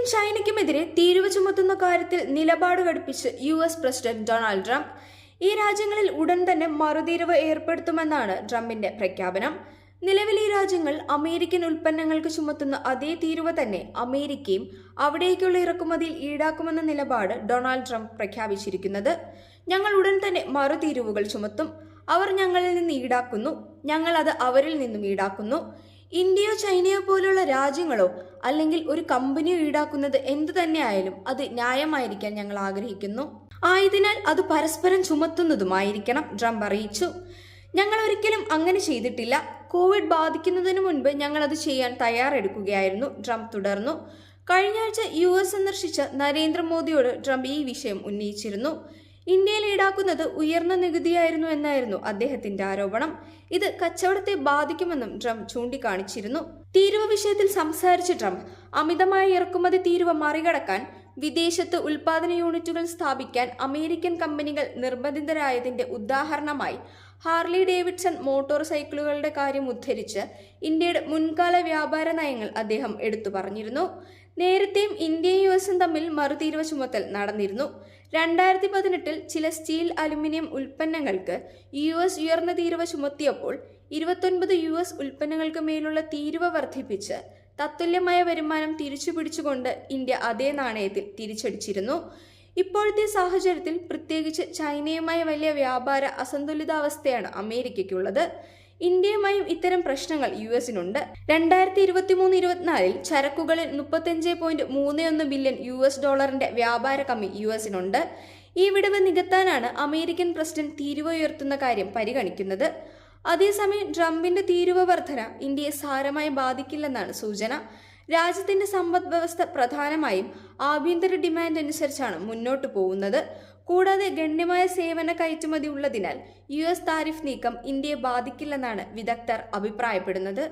ഇന്ത്യക്കും ചൈനയ്ക്കുമെതിരെ തീരുവ ചുമത്തുന്ന കാര്യത്തിൽ നിലപാട് ഘടിപ്പിച്ച് U S president Donald Trump. ഈ രാജ്യങ്ങളിൽ ഉടൻ തന്നെ മറുതീരുവ ഏർപ്പെടുത്തുമെന്നാണ് ട്രംപിന്റെ പ്രഖ്യാപനം. നിലവിൽ ഈ രാജ്യങ്ങൾ അമേരിക്കൻ ഉൽപ്പന്നങ്ങൾക്ക് ചുമത്തുന്ന അതേ തീരുവ തന്നെ അമേരിക്കയും അവിടേക്കുള്ള ഇറക്കുമതിയിൽ ഈടാക്കുമെന്ന നിലപാട് ഡൊണാൾഡ് ട്രംപ് പ്രഖ്യാപിച്ചിരിക്കുന്നത്. ഞങ്ങൾ ഉടൻ തന്നെ മറുതീരുവുകൾ ചുമത്തും. അവർ ഞങ്ങളിൽ നിന്ന് ഈടാക്കുന്നു. ഞങ്ങൾ അത് അവരിൽ നിന്നും ഈടാക്കുന്നു. ഇന്ത്യയോ ചൈനയോ പോലുള്ള രാജ്യങ്ങളോ അല്ലെങ്കിൽ ഒരു കമ്പനിയോ ഈടാക്കുന്നത് എന്തു തന്നെയായാലും അത് ന്യായമായിരിക്കാൻ ഞങ്ങൾ ആഗ്രഹിക്കുന്നു. ആയതിനാൽ അത് പരസ്പരം ചുമത്തുന്നതുമായിരിക്കണം ട്രംപ് അറിയിച്ചു. ഞങ്ങൾ ഒരിക്കലും അങ്ങനെ ചെയ്തിട്ടില്ല. കോവിഡ് ബാധിക്കുന്നതിന് മുൻപ് ഞങ്ങൾ അത് ചെയ്യാൻ തയ്യാറെടുക്കുകയായിരുന്നു ട്രംപ് തുടർന്നു. കഴിഞ്ഞ ആഴ്ച യു എസ് സന്ദർശിച്ച നരേന്ദ്രമോദിയോട് ട്രംപ് ഈ വിഷയം ഉന്നയിച്ചിരുന്നു. ഇന്ത്യയിൽ ഈടാക്കുന്നത് ഉയർന്ന നികുതിയായിരുന്നു എന്നായിരുന്നു അദ്ദേഹത്തിന്റെ ആരോപണം. ഇത് കച്ചവടത്തെ ബാധിക്കുമെന്നും ട്രംപ് ചൂണ്ടിക്കാണിച്ചിരുന്നു. തീരുവ വിഷയത്തിൽ സംസാരിച്ച ട്രംപ് അമിതമായ ഇറക്കുമതി തീരുവ മറികടക്കാൻ വിദേശത്ത് ഉൽപാദന യൂണിറ്റുകൾ സ്ഥാപിക്കാൻ അമേരിക്കൻ കമ്പനികൾ നിർബന്ധിതരായതിന്റെ ഉദാഹരണമായി ഹാർലി ഡേവിഡ്സൺ മോട്ടോർ സൈക്കിളുകളുടെ കാര്യം ഉദ്ധരിച്ച് ഇന്ത്യയുടെ മുൻകാല വ്യാപാര നയങ്ങൾ അദ്ദേഹം എടുത്തു പറഞ്ഞിരുന്നു. നേരത്തെയും ഇന്ത്യയും യു എസും തമ്മിൽ മറുതീരുവ ചുമത്തൽ നടന്നിരുന്നു. രണ്ടായിരത്തി പതിനെട്ടിൽ ചില സ്റ്റീൽ അലുമിനിയം ഉൽപ്പന്നങ്ങൾക്ക് യു എസ് ഉയർന്ന തീരുവ ചുമത്തിയപ്പോൾ ഇരുപത്തൊൻപത് യു എസ് ഉൽപ്പന്നങ്ങൾക്ക് മേലുള്ള തീരുവ വർദ്ധിപ്പിച്ച് തത്തുല്യമായ വരുമാനം തിരിച്ചു പിടിച്ചുകൊണ്ട് ഇന്ത്യ അതേ നാണയത്തിൽ തിരിച്ചടിച്ചിരുന്നു. ഇപ്പോഴത്തെ സാഹചര്യത്തിൽ പ്രത്യേകിച്ച് ചൈനയുമായി വലിയ വ്യാപാര അസന്തുലിതാവസ്ഥയാണ് അമേരിക്കയ്ക്കുള്ളത്. ഇന്ത്യയുമായും ഇത്തരം പ്രശ്നങ്ങൾ യു എസിനുണ്ട്. രണ്ടായിരത്തി ഇരുപത്തി മൂന്ന് ഇരുപത്തിനാലിൽ ചരക്കുകളിൽ മുപ്പത്തഞ്ച് പോയിന്റ് മൂന്ന് ഒന്ന് ബില്യൺ യു എസ് ഡോളറിന്റെ വ്യാപാര കമ്മി യു എസിനുണ്ട്. ഈ വിടവ് നികത്താനാണ് അമേരിക്കൻ പ്രസിഡന്റ് തീരുവ ഉയർത്തുന്ന കാര്യം പരിഗണിക്കുന്നത്. അതേസമയം ട്രംപിന്റെ തീരുവ വർധന ഇന്ത്യയെ സാരമായി ബാധിക്കില്ലെന്നാണ് സൂചന. രാജ്യത്തിന്റെ സമ്പദ് വ്യവസ്ഥ പ്രധാനമായും ആഭ്യന്തര ഡിമാൻഡ് അനുസരിച്ചാണ് മുന്നോട്ടു പോകുന്നത്. കൂടാതെ ഗണ്യമായ സേവന കയറ്റുമതി ഉള്ളതിനാൽ യു എസ് താരിഫ് നീക്കം ഇന്ത്യയെ ബാധിക്കില്ലെന്നാണ് വിദഗ്ധർ അഭിപ്രായപ്പെടുന്നത്.